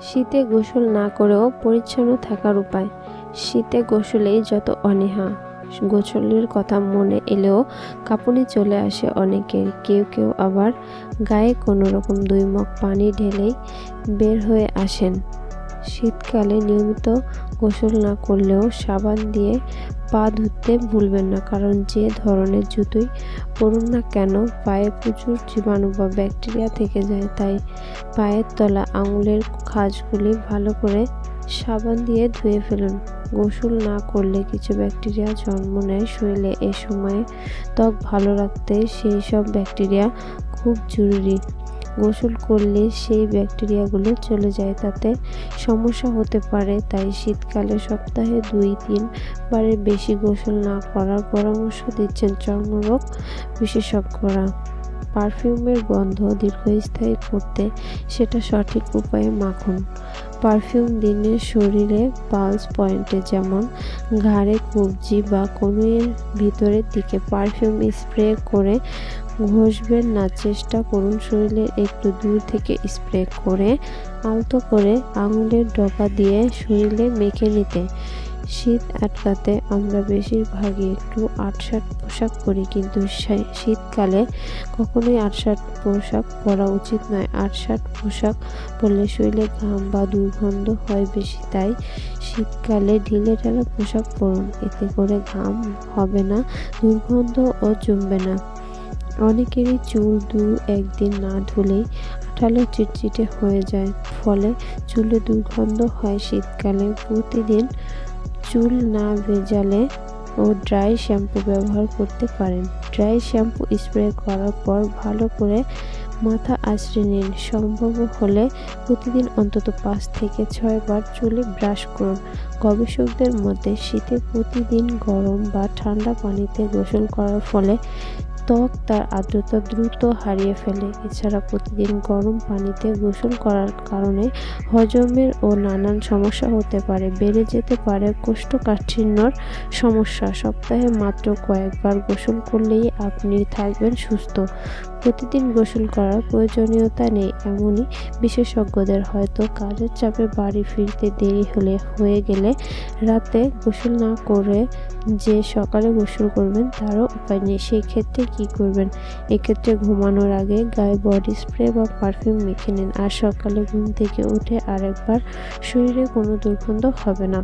শীতে গোসল না করেও পরিচ্ছন্ন থাকার উপায়। শীতে গোসলেই যত অনীহা। গোসলের কথা মনে এলেও কাঁপুনি চলে আসে অনেকের। কেউ কেউ আবার গায়ে কোনো রকম দুই মগ পানি ঢেলেই বের হয়ে আসেন। শীতকালে নিয়মিত গোসল না করলেও সাবান দিয়ে পা ধুতে ভুলবেন না, কারণ যে ধরনের জুতোই পরুন না কেন, পায়ে প্রচুর জীবাণু বা ব্যাকটেরিয়া থেকে যায়। তাই পায়ের তলা, আঙুলের খাঁজগুলি ভালো করে সাবান দিয়ে ধুয়ে ফেলুন। গোসল না করলে কিছু ব্যাকটেরিয়া জন্ম নেয় শরীরে। এ সময়ে ত্বক ভালো রাখতে সেই সব ব্যাকটেরিয়া খুব জরুরি। গোসল করলে সেই ব্যাকটেরিয়াগুলো চলে যায়। তাতে সমস্যা হতে পারে, তাই শীতকালে সপ্তাহে দুই, তিন বারের বেশি গোসল না করার পরামর্শ দিচ্ছেন চর্মরোগ বিশেষজ্ঞরা। পারফিউমের গন্ধ দীর্ঘস্থায়ী করতে সেটা সঠিক উপায়ে মাখুন। পারফিউম দিনে শরীরে পালস পয়েন্টে যেমন ঘাড়ে কবজি বা কনুইয়ের ভিতরের দিকে পারফিউম স্প্রে করে ঘষবেন, না, চেষ্টা করুন শরীরে একটু দূর থেকে স্প্রে করে, আলতো করে আঙুলের ডগা দিয়ে শরীরে মেখে নিতে। শীত আটকাতে আমরা বেশিরভাগই একটু আটশাট পোশাক পরি, কিন্তু শীতকালে কখনোই আটশাট পোশাক পরা উচিত নয়। আটশাট পোশাক পরলে শরীরে ঘাম বা দুর্গন্ধ হয় বেশি, তাই শীতকালে ঢিলে ঢালা পোশাক পরুন। এতে করে ঘাম হবে না দুর্গন্ধ ও জমবে না। অনেকেরই চুল দু একদিন না ধুলেই আঠালো চিটচিটে হয়ে যায়। ফলে চুলে দুর্গন্ধ হয় শীতকালে। প্রতিদিন চুল না ভেজালে ও ড্রাই শ্যাম্পু ব্যবহার করতে পারেন। ড্রাই শ্যাম্পু স্প্রে করার পর ভালো করে মাথা আঁচড়ে নিন। সম্ভব হলে প্রতিদিন অন্তত পাঁচ থেকে ছয় বার চুলে ব্রাশ করুন। গবেষকদের মতে, শীতে প্রতিদিন গরম বা ঠান্ডা পানিতে গোসল করার ফলে ত্বক তার আর্দ্রতা দ্রুত হারিয়ে ফেলে। এছাড়া প্রতিদিন গরম পানিতে গোসল করার কারণে হজমের ও নানান সমস্যা হতে পারে। বেড়ে যেতে পারে কোষ্ঠকাঠিন্যর সমস্যা। সপ্তাহে মাত্র কয়েকবার গোসল করলেই আপনি থাকবেন সুস্থ। প্রতিদিন গোসল করার প্রয়োজনীয়তা নেই এমনই বিশেষজ্ঞদের। হয়তো কাজের চাপে বাড়ি ফিরতে দেরি হলে হয়ে গেলে রাতে গোসল না করে যে সকালে গোসল করবেন তারও উপায় নেই। সেই ক্ষেত্রে কি করবেন? এক্ষেত্রে ঘুমানোর আগে গায়ে বডি স্প্রে বা পারফিউম মেখে নিন। আর সকালে ঘুম থেকে উঠে আরেকবার শরীরে কোনো দুর্গন্ধ হবে না।